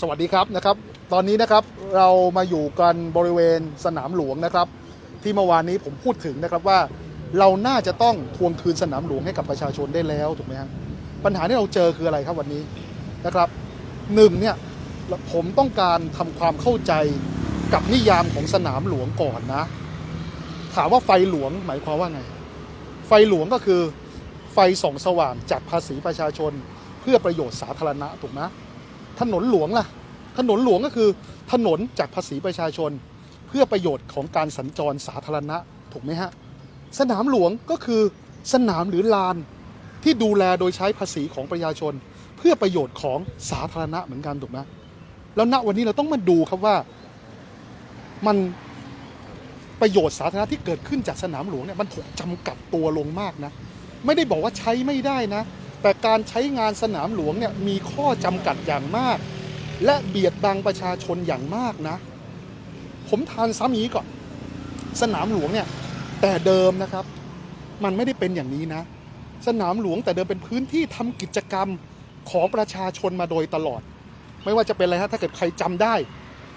สวัสดีครับนะครับ ตอนนี้นะครับเรามาอยู่กันบริเวณสนามหลวงนะครับ ที่เมื่อวานนี้ผมพูดถึงนะครับว่า เราน่าจะต้องทวงคืนสนามหลวงให้กับประชาชนได้แล้วถูกไหมครับปัญหาที่เราเจอคืออะไรครับวันนี้นะครับหนึ่งเนี่ยผมต้องการทำความเข้าใจกับนิยามของสนามหลวงก่อนนะ ถามว่าไฟหลวงหมายความว่าไง ไฟหลวงก็คือไฟส่องสว่างจากภาษีประชาชนเพื่อประโยชน์สาธารณะถูกไหม ถนนหลวงล่ะ ถนนหลวงก็คือถนนจากภาษีประชาชน เพื่อประโยชน์ของการสัญจรสาธารณะถูกไหมฮะ สนามหลวงก็คือสนามหรือลานที่ดูแลโดยใช้ภาษีของประชาชน เพื่อประโยชน์ของสาธารณะเหมือนกันถูกไหมแล้วณวันนี้เราต้องมาดูครับว่ามันประโยชน์สาธารณะที่เกิดขึ้นจากสนามหลวงเนี่ยมันถูกจำกัดตัวลงมากนะ ไม่ได้บอกว่าใช้ไม่ได้นะ แต่การใช้งานสนามหลวงเนี่ยมีข้อจำกัดอย่างมาก และเบียดบังประชาชนอย่างมากนะ ผมทานซ้ำนี้ก่อน สนามหลวงเนี่ยแต่เดิมนะครับ มันไม่ได้เป็นอย่างนี้นะ สนามหลวงแต่เดิมเป็นพื้นที่ทำกิจกรรมของประชาชนมาโดยตลอด ไม่ว่าจะเป็นอะไรฮะถ้าเกิดใครจำได้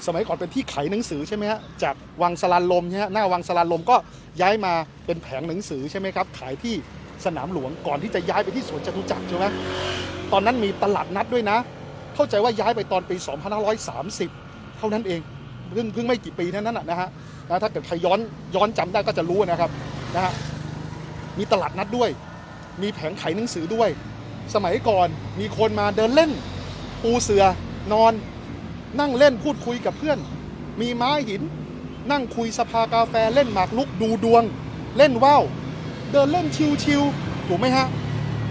สมัยก่อนเป็นที่ขายหนังสือใช่ไหมฮะจากวังสลานลมใช่ไหมฮะหน้าวังสลานลมก็ย้ายมาเป็นแผงหนังสือใช่ไหมครับขายที่ สนามหลวงก่อนที่จะย้ายไปที่สวนจตุจักรใช่ไหมตอนนั้นมีตลาดนัดด้วยนะ เข้าใจว่าย้ายไปตอนปี 2530 เท่านั้นเองเพิ่งเพิ่งไม่กี่ปีเท่านั้นนะนะฮะนะถ้าเกิดใครย้อนย้อนจำได้ก็จะรู้นะครับนะฮะมีตลาดนัดด้วย มีแผงขายหนังสือด้วย สมัยก่อนมีคนมาเดินเล่น ปูเสือนอน นั่งเล่นพูดคุยกับเพื่อน มีม้าหิน นั่งคุยสภากาแฟเล่นหมากลุกดูดวง เล่นว่าว เดินเล่นชิวๆถูกไหมฮะ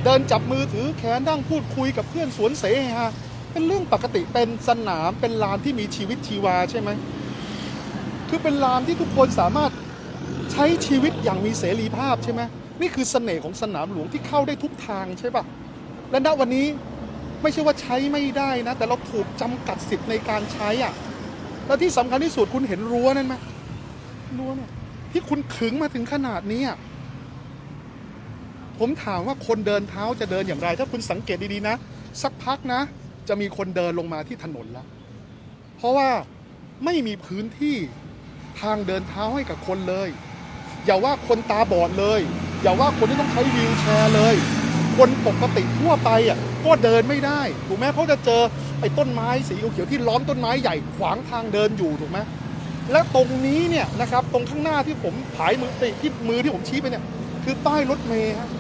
เดินจับมือถือแขนนั่งพูดคุยกับเพื่อนสวนเสฮะเป็นเรื่องปกติเป็นสนามเป็นลานที่มีชีวิตชีวาใช่ไหมคือเป็นลานที่ทุกคนสามารถใช้ชีวิตอย่างมีเสรีภาพใช่ไหมนี่คือเสน่ห์ของสนามหลวงที่เข้าได้ทุกทางใช่ปะและณวันนี้ไม่ใช่ว่าใช้ไม่ได้นะ แต่เราถูกจำกัดสิทธิ์ในการใช้อะแล้วที่สำคัญที่สุดคุณเห็นรั้วนั่นไหมรั้วเนี่ยที่คุณขึงมาถึงขนาดนี้อะ ผมถามว่าคนเดินเท้าจะเดินอย่างไร ถ้าคุณสังเกตดีๆนะ สักพักนะ จะมีคนเดินลงมาที่ถนนแล้ว เพราะว่าไม่มีพื้นที่ทางเดินเท้าให้กับคนเลย อย่าว่าคนตาบอดเลย อย่าว่าคนที่ต้องใช้วีลแชร์เลย คนปกติทั่วไปอะก็เดินไม่ได้ถูกไหมเพราะจะเจอไอ้ต้นไม้สีเขียวที่ล้อมต้นไม้ใหญ่ขวางทางเดินอยู่ถูกไหมและตรงนี้เนี่ยนะครับตรงข้างหน้าที่ผมผายมือติที่มือที่ผมชี้ไปเนี่ยคือป้ายรถเมย์ฮะ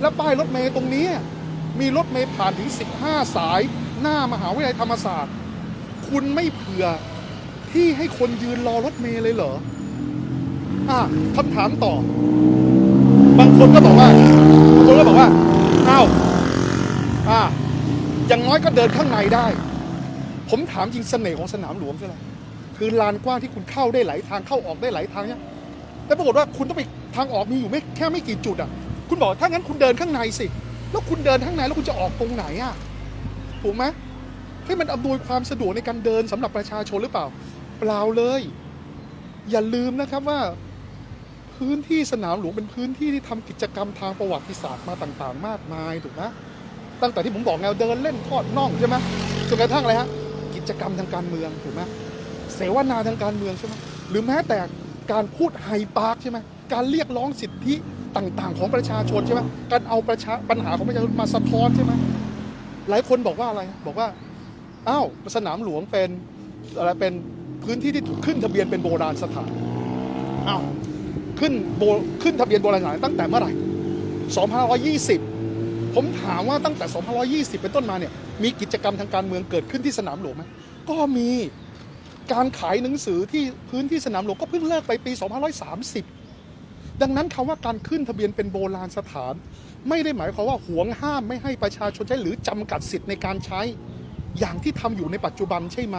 แล้วป้ายรถเมย์ตรงนี้ มีรถเมย์ผ่านถึง 15 สาย หน้ามหาวิทยาลัยธรรมศาสตร์ คุณไม่เผื่อที่ให้คนยืนรอรถเมย์เลยเหรออะคำถามต่อ บางคนก็บอกว่าบางคนก็บอกว่าอ้าวอะอย่างน้อยก็เดินข้างในได้ ผมถามจริงเสน่ห์ของสนามหลวงคืออะไรคือลานกว้างที่คุณเข้าได้หลายทางเข้าออกได้หลายทางเนี่ยแต่ปรากฏว่าคุณต้องไปทางออกมีอยู่ไม่แค่ไม่กี่จุดอะ คุณบอกถ้างั้นคุณเดินข้างในสิ แล้วคุณเดินข้างในแล้วคุณจะออกตรงไหนอะถูกไหมให้มันอำนวยความสะดวกในการเดินสำหรับประชาชนหรือเปล่า เปล่าเลย อย่าลืมนะครับว่า พื้นที่สนามหลวงเป็นพื้นที่ที่ทำกิจกรรมทางประวัติศาสตร์มาต่าง ๆ มากมายถูกไหมตั้งแต่ที่ผมบอกไงเดินเล่นทอดน่องใช่ไหมจนกระทั่งอะไรฮะกิจกรรมทางการเมืองถูกไหมเสวนาทางการเมืองใช่ไหมหรือแม้แต่การพูดไฮปาร์คใช่ไหมการเรียกร้องสิทธิ ต่างๆ ของประชาชนใช่ไหมการเอาประชาปัญหาของประชาชนมาสะท้อนใช่ไหมหลายคนบอกว่าอะไรบอกว่าอ้าวสนามหลวงเป็นอะไรเป็นพื้นที่ที่ถูกขึ้นทะเบียนเป็นโบราณสถานอ้าวขึ้นโบขึ้นทะเบียนโบราณสถานตั้งแต่เมื่อไหร่2520 ผมถามว่าตั้งแต่ 2520 เป็นต้นมาเนี่ยมีกิจกรรมทางการเมืองเกิดขึ้นที่สนามหลวงไหมก็มีการขายหนังสือที่พื้นที่สนามหลวงก็เพิ่งเลิกไปปี 2530 ดังนั้นคำว่าการขึ้นทะเบียนเป็นโบราณสถาน ไม่ได้หมายความว่าหวงห้ามไม่ให้ประชาชนใช้หรือจำกัดสิทธิ์ในการใช้ อย่างที่ทำอยู่ในปัจจุบันใช่ไหม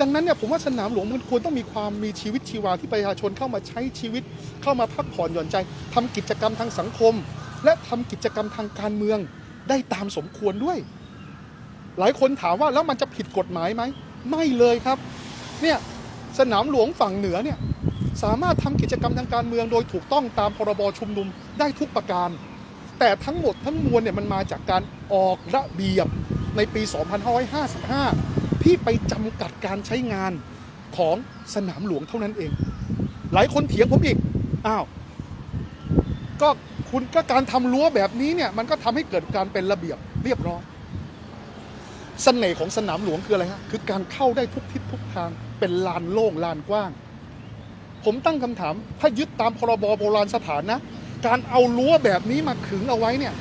ดังนั้นเนี่ยผมว่าสนามหลวงมันควรต้องมีความมีชีวิตชีวาที่ประชาชนเข้ามาใช้ชีวิต เข้ามาพักผ่อนหย่อนใจทำกิจกรรมทางสังคม และทำกิจกรรมทางการเมืองได้ตามสมควรด้วย หลายคนถามว่าแล้วมันจะผิดกฎหมายไหม ไม่เลยครับ เนี่ยสนามหลวงฝั่งเหนือเนี่ย สามารถทำกิจกรรมทางการเมืองโดยถูกต้องตามพรบชุมนุมได้ทุกประการ แต่ทั้งหมดทั้งมวลเนี่ยมันมาจากการออกระเบียบในปี 2555 ที่ไปจำกัดการใช้งานของสนามหลวงเท่านั้นเอง หลายคนเถียงผมอีก อ้าว ก็คุณก็การทำรั้วแบบนี้เนี่ยมันก็ทำให้เกิดการเป็นระเบียบเรียบร้อยเสน่ห์ของสนามหลวงคืออะไรฮะ คือการเข้าได้ทุกทิศทุกทาง เป็นลานโล่งลานกว้าง ผมตั้งคำถาม ถ้ายึดตามพรบโบราณสถานนะ การเอารั้วแบบนี้มาขึงเอาไว้เนี่ย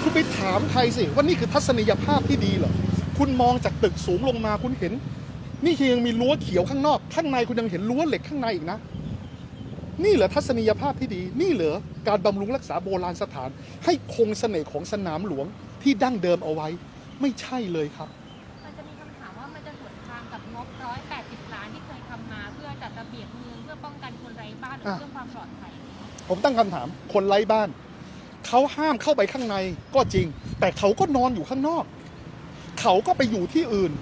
คุณไปถามใครสิ ว่านี่คือทัศนียภาพที่ดีเหรอ คุณมองจากตึกสูงลงมาคุณเห็น นี่ยังมีรั้วเขียวข้างนอก ข้างในคุณยังเห็นรั้วเหล็กข้างในอีกนะ นี่เหรอทัศนียภาพที่ดี นี่เหรอการบำรุงรักษาโบราณสถาน ให้คงเสน่ห์ของสนามหลวงที่ดั้งเดิมเอาไว้ ไม่ใช่เลยครับ เรื่องความปลอดภัยผมตั้งคำถามคนไร้บ้าน เขาห้ามเข้าไปข้างในก็จริง แต่เขาก็นอนอยู่ข้างนอก เขาก็ไปอยู่ที่อื่น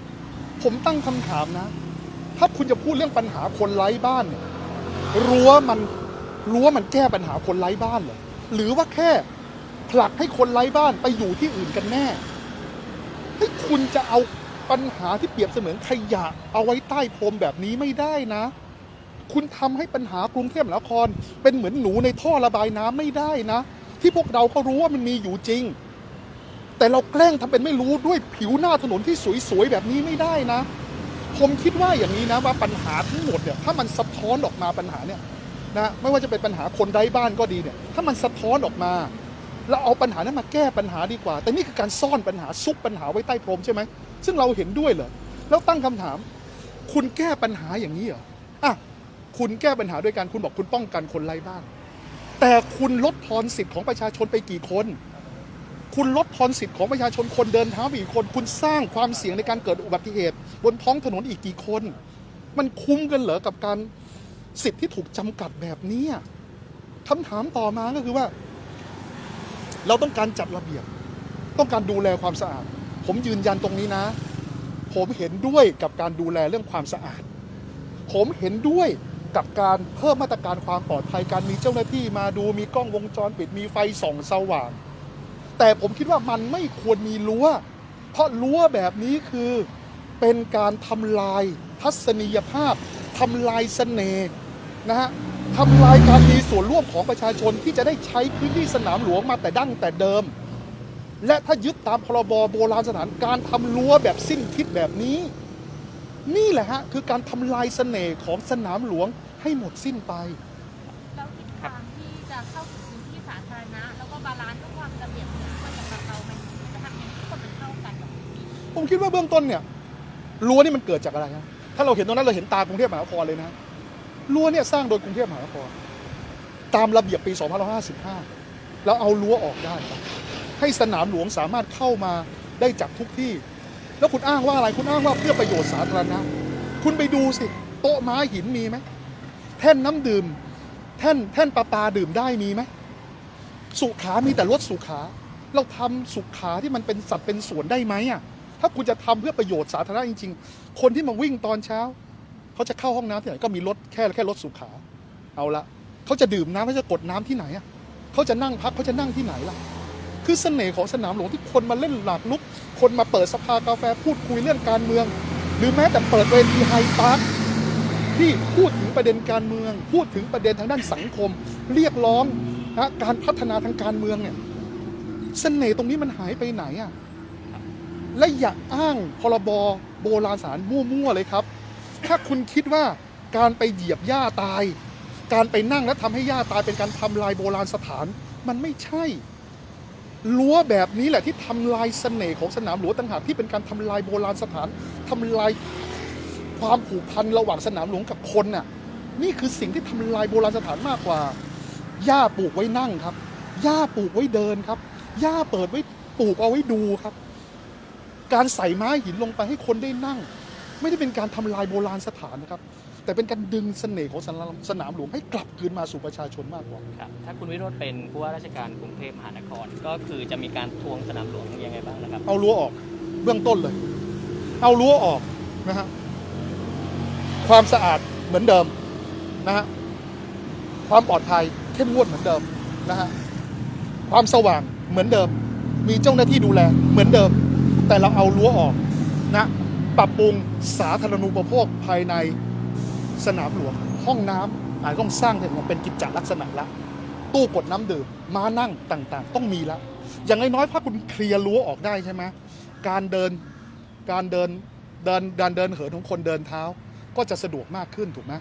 ผมตั้งคำถามนะ ถ้าคุณจะพูดเรื่องปัญหาคนไร้บ้านรั้วมันรั้วมันแก้ปัญหาคนไร้บ้านเหรอหรือว่าแค่ผลักให้คนไร้บ้านไปอยู่ที่อื่นกันแน่ให้คุณจะเอาปัญหาที่เปรียบเสมือนขยะเอาไว้ใต้พรมแบบนี้ไม่ได้นะ คุณทำให้ปัญหากรุงเทพมหานคร เป็นเหมือนหนูในท่อระบายน้ำไม่ได้นะ ที่พวกเราเขารู้ว่ามันมีอยู่จริง แต่เราแกล้งทำเป็นไม่รู้ด้วยผิวหน้าถนนที่สวยๆแบบนี้ไม่ได้นะ ผมคิดว่าอย่างนี้นะว่าปัญหาทั้งหมดเนี่ยถ้ามันสะท้อนออกมาปัญหาเนี่ยนะไม่ว่าจะเป็นปัญหาคนไร้บ้านก็ดีเนี่ย ถ้ามันสะท้อนออกมาแล้วเอาปัญหานั้นมาแก้ปัญหาดีกว่า แต่นี่คือการซ่อนปัญหาซุกปัญหาไว้ใต้พรมใช่ไหมซึ่งเราเห็นด้วยเหรอแล้วตั้งคำถาม คุณแก้ปัญหาอย่างนี้เหรออะ คุณแก้ปัญหาด้วยการคุณบอกคุณป้องกันคนไร้บ้าน แต่คุณลดทอนสิทธิ์ของประชาชนไปกี่คน คุณลดทอนสิทธิ์ของประชาชนคนเดินเท้าไปกี่คน คุณสร้างความเสี่ยงในการเกิดอุบัติเหตุ บนท้องถนนอีกกี่คน มันคุ้มกันเหรอกับการสิทธิ์ที่ถูกจำกัดแบบนี้อะคำถามต่อมาก็คือว่า เราต้องการจัดระเบียบ ต้องการดูแลความสะอาด ผมยืนยันตรงนี้นะ ผมเห็นด้วยกับการดูแลเรื่องความสะอาด ผมเห็นด้วย กับการเพิ่มมาตรการความปลอดภัยการมีเจ้าหน้าที่มาดูมีกล้องวงจรปิดมีไฟส่องสว่าง แต่ผมคิดว่ามันไม่ควรมีรั้ว เพราะรั้วแบบนี้คือเป็นการทำลายทัศนียภาพทำลายเสน่ห์นะฮะทำลายการมีส่วนร่วมของประชาชนที่จะได้ใช้พื้นที่สนามหลวงมาแต่ดั้งแต่เดิม และถ้ายึดตามพรบโบราณสถานการทำรั้วแบบสิ้นคิดแบบนี้ นี่แหละฮะคือการทำลายเสน่ห์ของสนามหลวงให้หมดสิ้นไป แล้วทิศทางที่จะเข้าถึงพื้นที่สาธารณะ แล้วก็บาลานซ์ทุกความระเบียบเมืองมันสำหรับเรามันจะทำยังไงให้ทุกคนมันเข้ากันแบบนี้ผมคิดว่าเบื้องต้นเนี่ยรั้วนี่มันเกิดจากอะไรฮะถ้าเราเห็นตรงนั้นเราเห็นตากรุงเทพมหานครเลยนะรั้วเนี่ยสร้างโดยกรุงเทพมหานครตามระเบียบปี 2555 แล้วเอารั้วออกได้ครับให้สนามหลวงสามารถเข้ามาได้จากทุกที่ แล้วคุณอ้างว่าอะไรคุณอ้างว่าเพื่อประโยชน์สาธารณะคุณไปดูสิ โต๊ะม้าหินมีไหมแท่นน้ำดื่ม แท่นแท่นประปลาดื่มได้มีไหมสุขา มีแต่รถสุขา เราทำสุขาที่มันเป็นสัตว์เป็นส่วนได้ไหมอะถ้าคุณจะทำเพื่อประโยชน์สาธารณะจริง ๆ คนที่มาวิ่งตอนเช้า เขาจะเข้าห้องน้ำที่ไหนก็มีรถแค่แค่รถสุขา เอาละเขาจะดื่มน้ำเขาจะกดน้ำที่ไหนอะเขาจะนั่งพักเขาจะนั่งที่ไหนล่ะ คือเสน่ห์ของสนามหลวงที่คนมาเล่นหลากลุก คนมาเปิดสภากาแฟพูดคุยเรื่องการเมือง หรือแม้แต่เปิดเวทีไฮพาร์คที่พูดถึงประเด็นการเมือง พูดถึงประเด็นทางด้านสังคม เรียกร้องนะการพัฒนาทางการเมืองเนี่ยเสน่ห์ตรงนี้มันหายไปไหนอะและอย่าอ้างพรบโบราณสารมั่วๆเลยครับ ถ้าคุณคิดว่าการไปเหยียบหญ้าตาย การไปนั่งและทำให้หญ้าตายเป็นการทำลายโบราณสถาน มันไม่ใช่ รั้วแบบนี้แหละที่ทำลายเสน่ห์ของสนามหลวงต่างหากที่เป็นการทำลายโบราณสถานทำลายความผูกพันระหว่างสนามหลวงกับคนน่ะนี่คือสิ่งที่ทำลายโบราณสถานมากกว่าหญ้าปลูกไว้นั่งครับหญ้าปลูกไว้เดินครับหญ้าเปิดไว้ปลูกเอาไว้ดูครับ การใส่ไม้หินลงไปให้คนได้นั่ง ไม่ได้เป็นการทำลายโบราณสถานนะครับ แต่เป็นการดึงเสน่ห์ของสนามสนามหลวงให้กลับคืนมาสู่ประชาชนมากกว่าครับถ้าคุณวิโรธเป็นผู้ว่าราชการกรุงเทพมหานคร ก็คือจะมีการทวงสนามหลวงยังไงบ้างนะครับ เอารั้วออกเบื้องต้นเลย เอารั้วออกนะฮะความสะอาดเหมือนเดิมนะฮะความปลอดภัยเข้มงวดเหมือนเดิมนะฮะความสว่างเหมือนเดิม มีเจ้าหน้าที่ดูแลเหมือนเดิม แต่เราเอารั้วออกนะปรับปรุงสาธารณูปโภคภายใน สนามหลวง ห้องน้ำอาจต้องสร้างเนี่ยเป็นกิจจลักษณะละ ตู้กดน้ำดื่มม้านั่งต่างๆ ต้องมีละ อย่างน้อยๆถ้าคุณเคลียร์รั้วออกได้ใช่ไหมการเดินการเดินเดินการเดินเหินของคนเดินเท้า ก็จะสะดวกมากขึ้นถูกไหม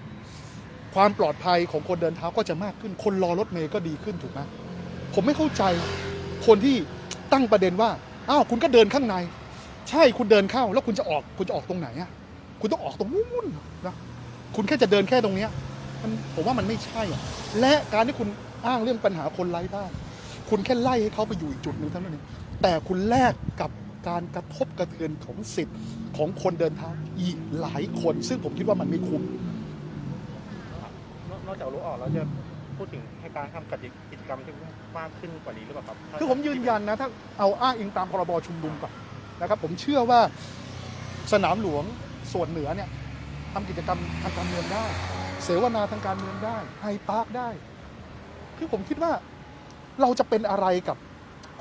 ความปลอดภัยของคนเดินเท้าก็จะมากขึ้น คนรอรถเมย์ก็ดีขึ้นถูกไหมผมไม่เข้าใจคนที่ตั้งประเด็นว่าอ้าวคุณก็เดินข้างใน ใช่คุณเดินเข้าแล้วคุณจะออกคุณจะออกตรงไหนอะคุณต้องออกตรงนู้นนะ คุณแค่จะเดินแค่ตรงเนี้ยมันผมว่ามันไม่ใช่อะและการที่คุณอ้างเรื่องปัญหาคนไร้บ้าน คุณแค่ไล่ให้เขาไปอยู่อีกจุดหนึ่งเท่านั้นเองแต่คุณแลกกับการกระทบกระเทือนของสิทธิ์ของคนเดินเท้าอีกหลายคน ซึ่งผมคิดว่ามันไม่คุ้ม นอกนอกจากรู้ออกแล้วจะพูดถึงให้การทำกิจกรรมที่มากขึ้นกว่านี้หรือเปล่าครับคือผมยืนยันนะ ถ้าเอาอ้างอิงตามพรบชุมนุมก่อนนะครับ ผมเชื่อว่าสนามหลวงส่วนเหนือเนี่ย ทำกิจกรรมทางการเมืองได้ เสวนาทางการเมืองได้ไฮพาร์คได้ คือผมคิดว่าเราจะเป็นอะไรกับ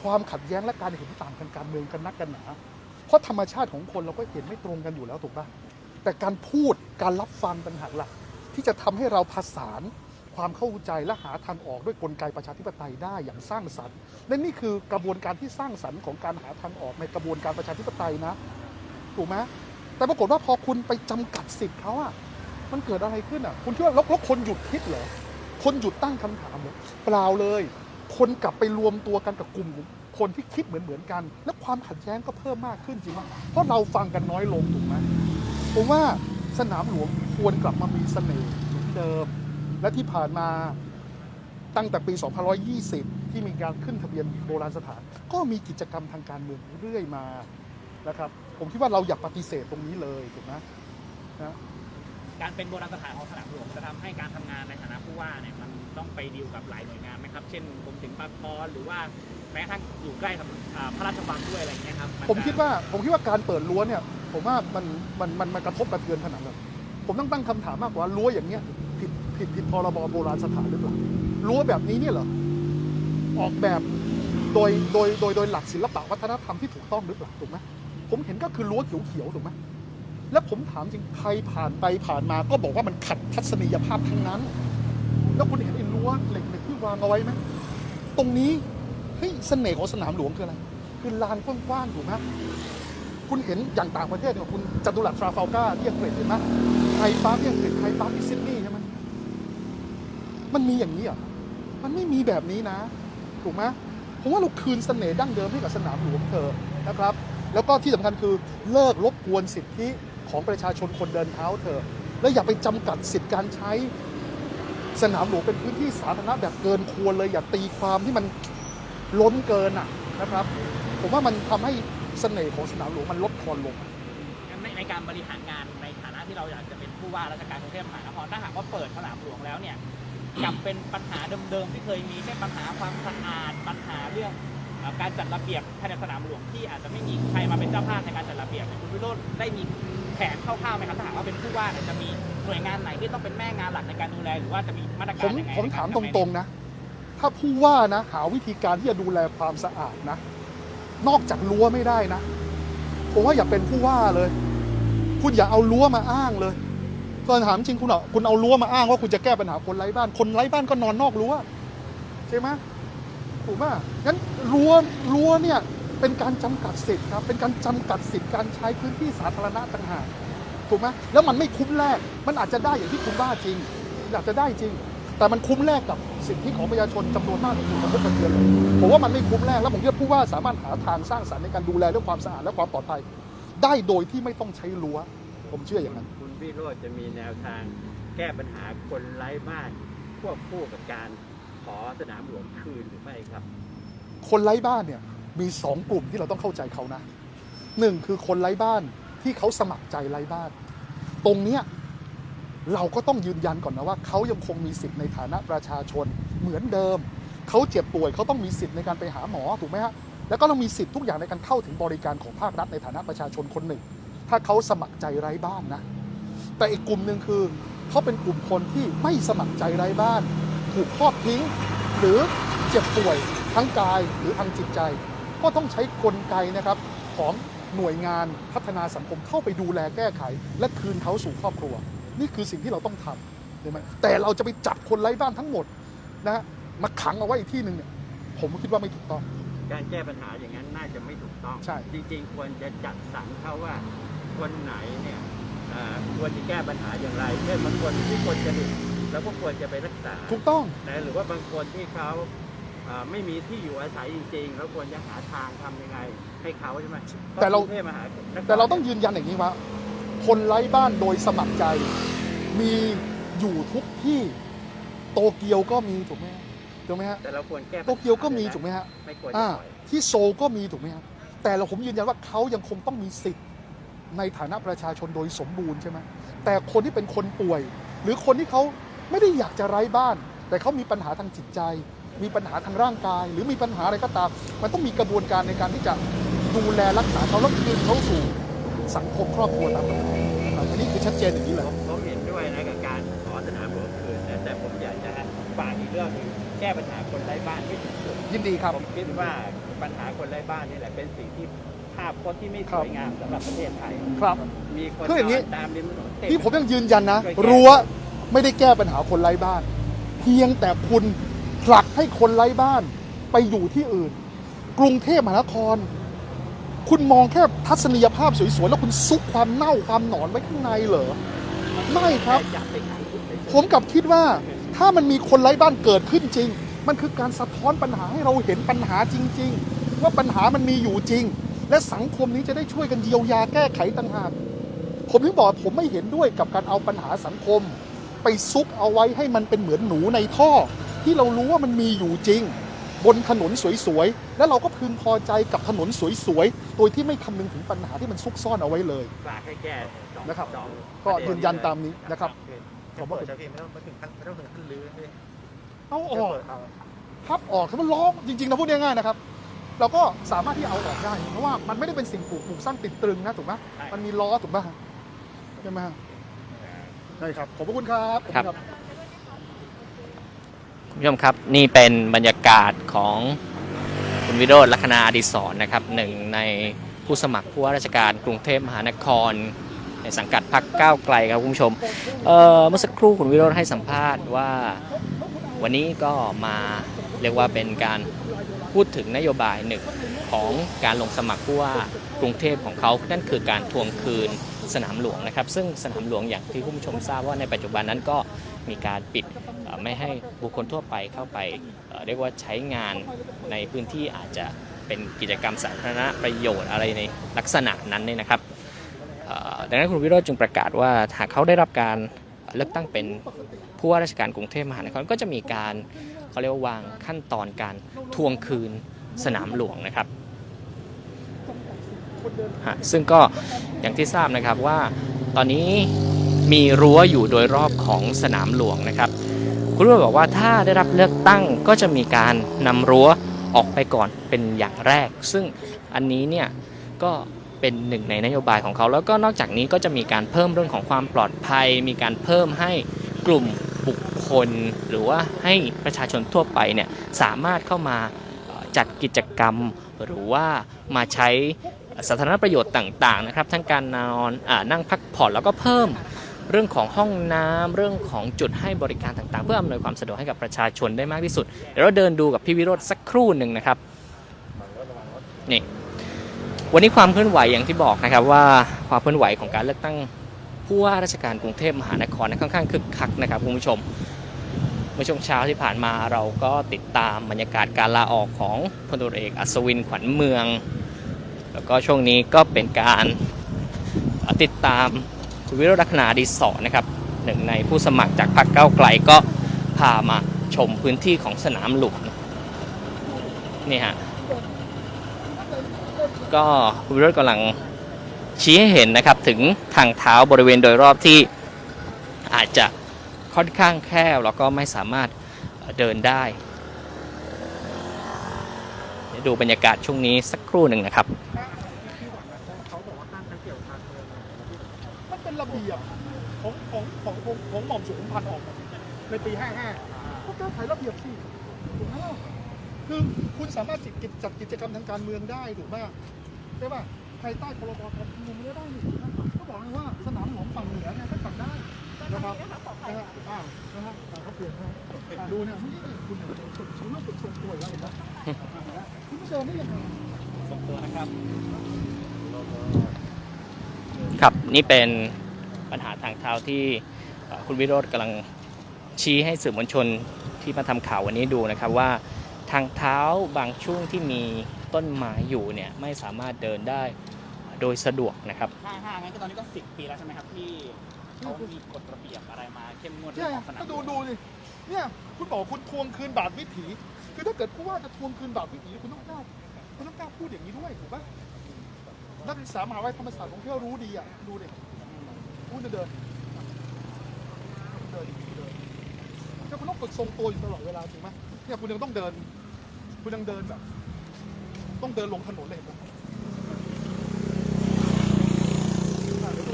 ความขัดแย้งและการเห็นต่างทางการเมืองกันนักกันหนา เพราะธรรมชาติของคนเราก็เห็นไม่ตรงกันอยู่แล้วถูกปะแต่การพูดการรับฟังต่างหากหลักที่จะทำให้เราผสานความเข้าใจและหาทางออกด้วยกลไกประชาธิปไตยได้อย่างสร้างสรรค์และนี่คือกระบวนการที่สร้างสรรค์ของการหาทางออกในกระบวนการประชาธิปไตยนะ ถูกไหม แต่ปรากฏว่าพอคุณไปจำกัดสิทธิ์เขาอะมันเกิดอะไรขึ้นอะคุณคิดว่าแล้วแล้วคนหยุดคิดเหรอคนหยุดตั้งคำถามเหรอเปล่าเลย คนกลับไปรวมตัวกันกับกลุ่มคนที่คิดเหมือนเหมือนๆกัน และความขัดแย้งก็เพิ่มมากขึ้นจริงไหมเพราะเราฟังกันน้อยลงถูกไหมผมว่าสนามหลวงควรกลับมามีเสน่ห์เหมือนเดิม และที่ผ่านมาตั้งแต่ปี2120 ที่มีการขึ้นทะเบียนโบราณสถาน ก็มีกิจกรรมทางการเมืองเรื่อยมานะครับ ผมคิดว่าเราอย่าปฏิเสธตรงนี้เลยถูกไหมนะการเป็นโบราณสถานของสนามหลวงจะทำให้การทำงานในฐานะผู้ว่าเนี่ยมันต้องไปดีลกับหลายหน่วยงานไหมครับ เช่นกรมศิลปากรหรือว่าแม้กระทั่งอยู่ใกล้กับอ่าพระราชวังด้วยอะไรอย่างเงี้ยครับนผมจะคิดว่าผมคิดว่าการเปิดรั้วเนี่ย ผมว่ามันมันมันมันกระทบกระเทือนขนาดนั้นผมต้องตั้งคำถามมากกว่ารั้วอย่างเนี้ยผิดผิดผิดพรบโบราณสถานหรือเปล่ารั้วแบบนี้เนี่ยเหรอออกแบบโดยโดยโดยโดยหลักศิลปะวัฒนธรรมที่ถูกต้องหรือเปล่าถูกไหม ผมเห็นก็คือรั้วเขียวๆถูกไหมแล้วผมถามจริงใครผ่านไปผ่านมาก็บอกว่ามันขัดทัศนียภาพทั้งนั้น แล้วคุณเห็นไอ้รั้วเหล็กๆที่วางเอาไว้ไหมตรงนี้เฮ้ยเสน่ห์ของสนามหลวงคืออะไร คือลานกว้างๆถูกไหมคุณเห็นอย่างต่างประเทศเนี่ยคุณจัตุรัสทราฟัลการ์ที่อังกฤษเห็นไหมไฮปาร์คที่อังกฤษไฮปาร์คที่ซิดนีย์ใช่ไหมมันมีอย่างนี้อะมันไม่มีแบบนี้นะ ถูกไหมผมว่าเราคืนเสน่ห์ดั้งเดิมให้กับสนามหลวงเธอะนะครับ แล้วก็ที่สำคัญคือเลิกรบกวนสิทธิของประชาชนคนเดินเท้าเธอะแล้วอย่าไปจำกัดสิทธิการใช้สนามหลวงเป็นพื้นที่สาธารณะแบบเกินควรเลย อย่าตีความที่มันล้นเกินอะนะครับ ผมว่ามันทำให้เสน่ห์ของสนามหลวงมันลดทอนลงในการบริหารงานในฐานะที่เราอยากจะเป็นผู้ว่าราชการกรุงเทพมหานครถ้าหากว่าเปิดสนามหลวงแล้วเนี่ยกลับเป็นปัญหาเดิมๆที่เคยมีเช่นปัญหาความสะอาดปัญหาเรื่อง การจัดระเบียบภายในสนามหลวงที่อาจจะไม่มีใครมาเป็นเจ้าภาพในการจัดระเบียบเนี่ยคุณวิโรจน์ได้มีแผนคร่าวๆไหมครับถ้าหากว่าเป็นผู้ว่าเนี่ยจะมีหน่วยงานไหนที่ต้องเป็นแม่งานหลักในการดูแลหรือว่าจะมีมาตรผการมยังไงผมในกถามทำตในรงๆนะ ถ้าผู้ว่านะ หาวิธีการที่จะดูแลความสะอาดนะ นอกจากรั้วไม่ได้นะผมว่าอย่าเป็นผู้ว่าเลย คุณอย่าเอารั้วมาอ้างเลยตอนถามจริงคุณเอาคุณเอารั้วมาอ้างว่าคุณจะแก้ปัญหาคนไร้บ้าน คนไร้บ้านก็นอนนอกรั้วใช่ไหมถูกไหมงั้น รั้วรั้วเนี่ยเป็นการจำกัดสิทธิ์ครับ เป็นการจำกัดสิทธิ์การใช้พื้นที่สาธารณะต่างหากถูกไหมแล้วมันไม่คุ้มแลกมันอาจจะได้อย่างที่คุณว่าจริงอาจจะได้จริง แต่มันคุ้มแลกกับสิทธิของประชาชนจำนวนมากที่ถูกกระทบกระเทือนเลยผมว่ามันไม่คุ้มแลกแล้วผมคิดว่าผู้ว่าสามารถหาทางสร้างสรรค์ในการดูแลเรื่องความสะอาดและความปลอดภัย ได้โดยที่ไม่ต้องใช้รั้ว ผมเชื่ออย่างนั้น คุณวิโรจน์จะมีแนวทาง แก้ปัญหาคนไร้บ้านควบคู่กับการขอสนามหลวงคืนหรือไม่ครับ คนไร้บ้านเนี่ยมีสองกลุ่มที่เราต้องเข้าใจเขานะหนึ่งคือคนไร้บ้านที่เขาสมัครใจไร้บ้าน ตรงเนี้ยเราก็ต้องยืนยันก่อนนะว่าเขายังคงมีสิทธิ์ในฐานะประชาชนเหมือนเดิม เขาเจ็บป่วยเขาต้องมีสิทธิ์ในการไปหาหมอถูกไหมฮะแล้วก็ต้องมีสิทธิ์ทุกอย่างในการเข้าถึงบริการของภาครัฐในฐานะประชาชนคนหนึ่ง ถ้าเขาสมัครใจไร้บ้านนะแต่อีกกลุ่มหนึ่งคือเขาเป็นกลุ่มคนที่ไม่สมัครใจไร้บ้าน ถูกทอดทิ้ง หรือเจ็บป่วย ทั้งกายหรือทางจิตใจ ก็ต้องใช้กลไกนะครับของหน่วยงานพัฒนาสังคมเข้าไปดูแลแก้ไข และคืนเขาสู่ครอบครัว นี่คือสิ่งที่เราต้องทำใช่ไหมแต่เราจะไปจับคนไร้บ้านทั้งหมดนะฮะมาขังเอาไว้อีกที่หนึ่งเนี่ยผมคิดว่าไม่ถูกต้อง การแก้ปัญหาอย่างนั้นน่าจะไม่ถูกต้องใช่จริงๆ ควรจะจัดสรรเขาว่าคนไหนเนี่ยเอ่อควรจะแก้ปัญหาอย่างไรเช่นบางคนที่ควรจะดิเราก็ควรจะไปรักษาถูกต้องนะหรือว่าบางคนที่เขาเอ่อ ไม่มีที่อยู่อาศัยจริงๆแล้วควรจะหาทางทำยังไง ให้เขาใช่ไหมแต่เราพะกงทพมหนคแต่เราต้องยืนยันอย่างนี้ว่าคนไร้บ้านโดยสมัครใจ มีอยู่ทุกที่โตเกียวก็มีถูกไหมฮะถูกไหมฮะแต่เราควรแก้ปัญหาโตเกียวก็มีถูกไหมฮะไม่ควรจะอ่าปล่อยที่โซลก็มีถูกไหมฮะแต่เราผมยืนยันว่าเขายังคงต้องมีสิทธิ์ในฐานะประชาชนโดยสมบูรณ์ใช่ไหมแต่คนที่เป็นคนป่วย หรือคนที่เขาไม่ได้อยากจะไร้บ้าน แต่เขามีปัญหาทางจิตใจ มีปัญหาทางร่างกาย หรือมีปัญหาอะไรก็ตาม มันต้องมีกระบวนการในการที่จะดูแลรักษาเขาแล้วคืนเขาสู่สังคมครอบครัวตามปกตินะครับอันนี้คือชัดเจนอย่างนี้เลยผมผมเห็นด้วยนะกับการขอสนามหลวงคืนนะแต่ผมอยากจะฝากอีกเรื่องหนึงแก้ปัญหาคนไร้บ้านให้ถึงจุดยินดีครับ ผมคิดว่าปัญหาคนไร้บ้านนี่แหละเป็นสิ่งที่ภาพพจน์ที่ไม่คสรับวยงามสำหรับประเทศไทย ครับ มีคนคืออย่างนี้นอนตามริมถนนเต็มที่ผมยังยืนยันนะช่วยแก้รั้วไม่ได้แก้ปัญหาคนไร้บ้าน เพียงแต่คุณ ผลักให้คนไร้บ้านไปอยู่ที่อื่น กรุงเทพมหานคร คุณมองแค่ทัศนียภาพสวยๆแล้วคุณซุกความเน่าความหนอนไว้ข้างในเหรอไม่ครับ ผมกลับคิดว่าถ้ามันมีคนไร้บ้านเกิดขึ้นจริง มันคือการสะท้อนปัญหาให้เราเห็นปัญหาจริง ๆ ว่าปัญหามันมีอยู่จริง และสังคมนี้จะได้ช่วยกันเยียวยาแก้ไขต่างหากผมถึงบอกผมไม่เห็นด้วยกับการเอาปัญหาสังคม ไปซุกเอาไว้ให้มันเป็นเหมือนหนูในท่อ ที่เรารู้ว่ามันมีอยู่จริง บนถนนสวยๆ แล้วเราก็พึงพอใจกับถนนสวยๆ โดยที่ไม่คำนึงถึงปัญหาที่มันซุกซ่อนเอาไว้เลย ฝากให้แก้สองนะครับ สองก็ประเด็ยืนยันตามนี้นะครับขอบอกจะพี่ไม่ต้องไม่ถึงขั้นไม่ต้องถึงขั้นลื้อเลยเอาอแค่อก เปิดเอาพับออกถ้ามันล้อจริงๆนะพูดง่ายๆนะครับ เราก็สามารถที่เอาออกได้ เพราะว่ามันไม่ได้เป็นสิ่งปลูกปลูกสร้างติดตรึงนะถูกไหมมันมีล้อถูกไหมใช่ไหมฮะใช่ครับ ขอบพระคุณครับขอณครับคุณ ผู้ชมครับนี่เป็นบรรยากาศของคุณวิโรจน์ลัคนาอดิศรนะครับหนึ่งในผู้สมัครผู้ว่าราชการกรุงเทพมหานคร ในสังกัดพรรคก้าวไกลครับคุณผู้ชมเมื่อสักครู่คุณวิโรจน์ให้สัมภาษณ์ว่า วันนี้ก็มาเรียกว่าเป็นการพูดถึงนโยบายหนึ่งของการลงสมัครผู้ว่ากรุงเทพของเขานั่นคือการทวงคืนสนามหลวงนะครับ ซึ่งสนามหลวงอย่างที่คุณผู้ชมทราบว่าในปัจจุบันนั้นก็มีการปิด ไม่ให้บุคคลทั่วไปเข้าไปเเรียกว่าใช้งานในพื้นที่อาจจะเป็นกิจกรรมสาธารณประโยชน์อะไรในลักษณะนั้นเนี่ยนะครับดังนั้นคุณวิโรจน์จึงประกาศว่าหากเขาได้รับการเลือกตั้งเป็นผู้ว่าราชการกรุงเทพมหานครก็จะมีการเขาเรียกว่าวางขั้นตอนการทวงคืนสนามหลวงนะครับซึ่งก็อย่างที่ทราบนะครับว่าตอนนี้มีรั้วอยู่โดยรอบของสนามหลวงนะครับ คุณรุ่บอกว่าถ้าได้รับเลือกตั้งก็จะมีการนำรั้วออกไปก่อนเป็นอย่างแรก ซึ่งอันนี้เนี่ยก็เป็นหนึ่งในนโยบายของเขา แล้วก็นอกจากนี้ก็จะมีการเพิ่มเรื่องของความปลอดภัย มีการเพิ่มให้กลุ่มบุคคล หรือว่าให้ประชาชนทั่วไปเนี่ยสามารถเข้ามาจัดกิจกรรม หรือว่ามาใช้สาธารณประโยชน์ต่างๆนะครับทั้งการนอนอนั่งพักผ่อนแล้วก็เพิ่ม เรื่องของห้องน้ำเรื่องของจุดให้บริการต่างๆ เพื่ออำนวยความสะดวกให้กับประชาชนได้มากที่สุด เดี๋ยวเราเดินดูกับพี่วิโรธสักครู่หนึ่งนะครับนี่วันนี้ความเคลื่อนไหวอย่างที่บอกนะครับว่าความเคลื่อนไหวของการเลือกตั้งผู้ว่าราชการกรุงเทพมหานครนยค่อนข้างคึกคักนะครับคุณผู้ชมเมื่อช่วงเช้าที่ผ่านมาเราก็ติดตามบรรยากาศการลาออกของพลตรเอกอัศวินขวัญเมือง แล้วก็ช่วงนี้ก็เป็นการติดตาม วิโรจน์ลักษณาดีสอนนะครับหนึ่งในผู้สมัครจากพรรคก้าวไกลก็พามาชมพื้นที่ของสนามหลวงนี่ฮะก็คุณวิโรจน์กำลังชี้ให้เห็นนะครับถึงทางเท้าบริเวณโดยรอบที่อาจจะค่อนข้างแคบแล้วก็ไม่สามารถเดินได้ ดูบรรยากาศช่วงนี้สักครู่หนึ่งนะครับ พันธ์ออกมาในปี 55 ก็แก้ไขระเบียบสิถูกไหมล่ะคือคุณสามารถจัดกิจจัดกิจกรรมทางการเมืองได้ถูกไหมใช่ป่ะพภายใต้พรบการชุมนุมไม่ได้นี่นะก็บอกเลยว่าสนามหลวงฝั่งเหนือเนี่ยก็ฝั่งได้นะครับนะฮะอ้าวนะฮะอ่าเขาเปลี่ยนนะฮะอ่าดูเนี่ยนี่คุณเนี่ยคุณเริ่มฝึกทรงตัวอีกแล้วเห็นไหมอ่าคุณไม่เดินได้ยังไงส่งตัวนะครับครับนี่เป็นปัญหาทางเท้าที่เอ่อ คุณวิโรธกำลังชี้ให้สื่อมวลชนที่มาทำข่าววันนี้ดูนะครับว่าทางเท้าบางช่วงที่มีต้นไม้อยู่เนี่ยไม่สามารถเดินได้โดยสะดวกนะครับห้าห้างั้นก็ตอนนี้ก็สิบปีแล้วใช่ไหมครับที่เขามีกฎระเบียบอะไรมาเข้มงวดเรื่ใช่องของสนามก็ดูดูดิเนี่ยคุณบอกคุณทวงคืนบาทวิถี คือถ้าเกิดผู้ว่าจะทวงคืนบาทวิถีคุณต้องกล้าคุณต้องกล้าพูดอย่างนี้ด้วยถูกปะนักศึกษามหาวิทยาลัยธรรมศาสตร์ของเที่ยวรู้ดีอะดูดิพูดเดินเดินเดินเดิน คุณต้องฝึกทรงตัวอยู่ตลอดเวลาถูกไหมเนี่ยคุณยังต้องเดิน คุณยังเดินแบบ ต้องเดินลงถนนเลยเห็นไหมอะเดี๋ยวดู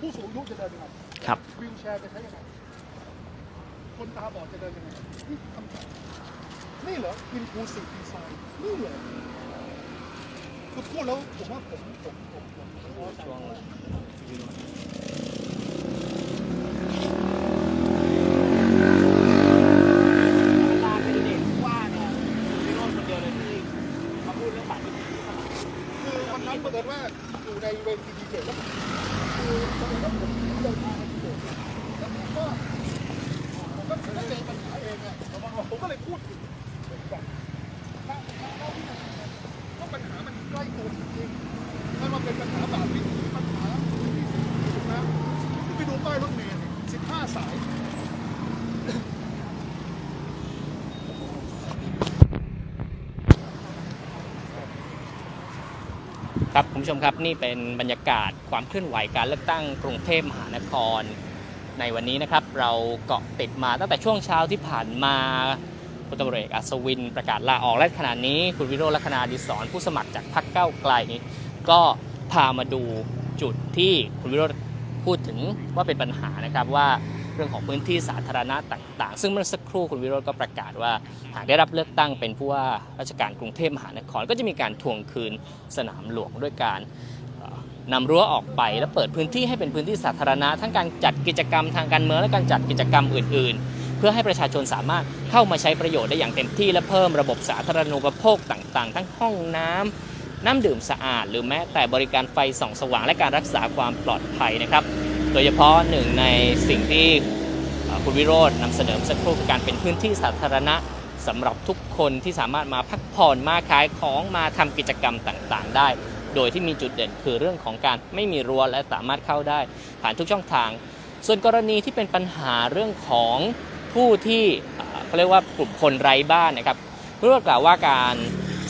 ผู้สูงอายุจะเดินยังไง ครับ วิว แชร์จะใช้ยังไง คนตาบอดจะเดินยังไงนี่คำถามนี่เหรอ inclusive design นี่เหรอคือพูดแล้วผมว่าผมผมผมผมผมพอใจว่า เวลาเป็นเด็กว่าเนี่ยวิโรจน์คนเดียวเลยที่มาพูดเรื่องบัตรวิถีที่สนาม คือวันนั้นบังเอิญว่าอยู่ในเวทีดีเจแล้วคือบังเอิญว่าผมเดินทางมาดีเจแล้วผมก็ผมก็เจอปัญหาเองอะผมก็เลยพูดถึงแบบถ้าถ้าเท่าที่มันว่าปัญหามันใกล้ตัวจริงๆมันมาเป็นปัญหาบาปวิถีปัญหาถูกไหมที่ไปดูป้ายรถเมล์สิบห้าสาย ครับคุณผู้ชมครับนี่เป็นบรรยากาศความเคลื่อนไหวการเลือกตั้งกรุงเทพมหานคร ในวันนี้นะครับเราเกาะติดมาตั้งแต่ช่วงเช้าที่ผ่านมาพลตำรวจเอกอัศวินประกาศลาออกและขณะนี้คุณวิโรจน์ลักษณาดิศรผู้สมัครจากพรรคก้าวไกล ก็พามาดูจุดที่คุณวิโรจน์พูดถึงว่าเป็นปัญหานะครับว่า เรื่องของพื้นที่สาธารณะต่าง ๆ ซึ่งเมื่อสักครู่คุณวิโรจน์ก็ประกาศว่า หากได้รับเลือกตั้งเป็นผู้ว่าราชการกรุงเทพมหานคร ก็จะมีการทวงคืนสนามหลวงด้วยการนำรั้วออกไปและเปิดพื้นที่ให้เป็นพื้นที่สาธารณะ ทั้งการจัดกิจกรรมทางการเมืองและการจัดกิจกรรมอื่น ๆ เพื่อให้ประชาชนสามารถเข้ามาใช้ประโยชน์ได้อย่างเต็มที่และเพิ่มระบบสาธารณูปโภคต่าง ๆ ทั้งห้องน้ำน้ำดื่มสะอาด หรือแม้แต่บริการไฟส่องสว่างและการรักษาความปลอดภัยนะครับ โดยเฉพาะหนึ่งในสิ่งที่คุณวิโรจน์นำเสนอสักครู่คือการเป็นพื้นที่สาธารณะสำหรับทุกคนที่สามารถมาพักผ่อนมาขายของมาทำกิจกรรมต่างๆ ได้ โดยที่มีจุดเด่นคือเรื่องของการไม่มีรั้วและสามารถเข้าได้ ผ่านทุกช่องทาง ส่วนกรณีที่เป็นปัญหาเรื่องของผู้ที่เขาเรียกว่ากลุ่มคนไร้บ้านนะครับเพื่อกล่าวว่าการ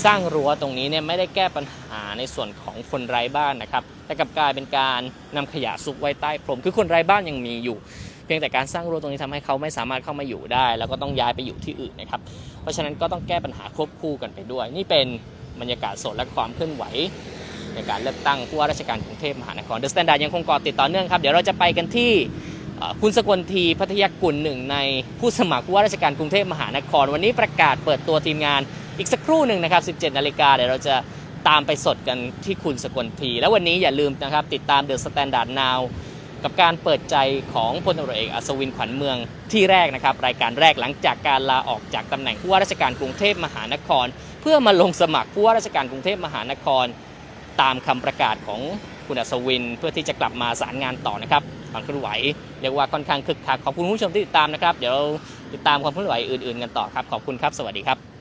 สร้างรั้วตรงนี้เนี่ยไม่ได้แก้ปัญหาในส่วนของคนไร้บ้านนะครับ แต่กลับกลายเป็นการนำขยะซุกไว้ใต้พรม คือคนไร้บ้านยังมีอยู่ เพียงแต่การสร้างรั้วตรงนี้ทำให้เขาไม่สามารถเข้ามาอยู่ได้ แล้วก็ต้องย้ายไปอยู่ที่อื่นนะครับ เพราะฉะนั้นก็ต้องแก้ปัญหาควบคู่กันไปด้วย นี่เป็นบรรยากาศสดและความเคลื่อนไหว ในการเลือกตั้งผู้ว่าราชการกรุงเทพมหานครเดอะสแตนดาร์ดยังคงเกาะติดต่อเนื่องครับ เดี๋ยวเราจะไปกันที่คุณสกลทีพัทยกุลหนึ่งในผู้สมัครผู้ว่าราชการกรุงเทพมหานคร วันนี้ประกาศเปิดตัวทีมงานอีกสักครู่หนึ่งนะครับ 17 นาฬิกาเดี๋ยวเราจะ ตามไปสดกันที่คุณสกลทีแล้ววันนี้อย่าลืมนะครับติดตามเดอะสแตนดาร์ดนาวกับการเปิดใจของพลตำรวจเอกอัศวินขวัญเมืองที่แรกนะครับ รายการแรกหลังจากการลาออกจากตำแหน่งผู้ว่าราชการกรุงเทพมหานคร เพื่อมาลงสมัครผู้ว่าราชการกรุงเทพมหานคร ตามคำประกาศของคุณอัศวิน เพื่อที่จะกลับมาสารงานต่อนะครับความเคลื่อนไหวเรียกว่าค่อนข้างคึกคักขอบคุณผู้ชมที่ติดตามนะครับ เดี๋ยวติดตามความเคลื่อนไหวอื่นๆกันต่อครับขอบคุณครับสวัสดีครับ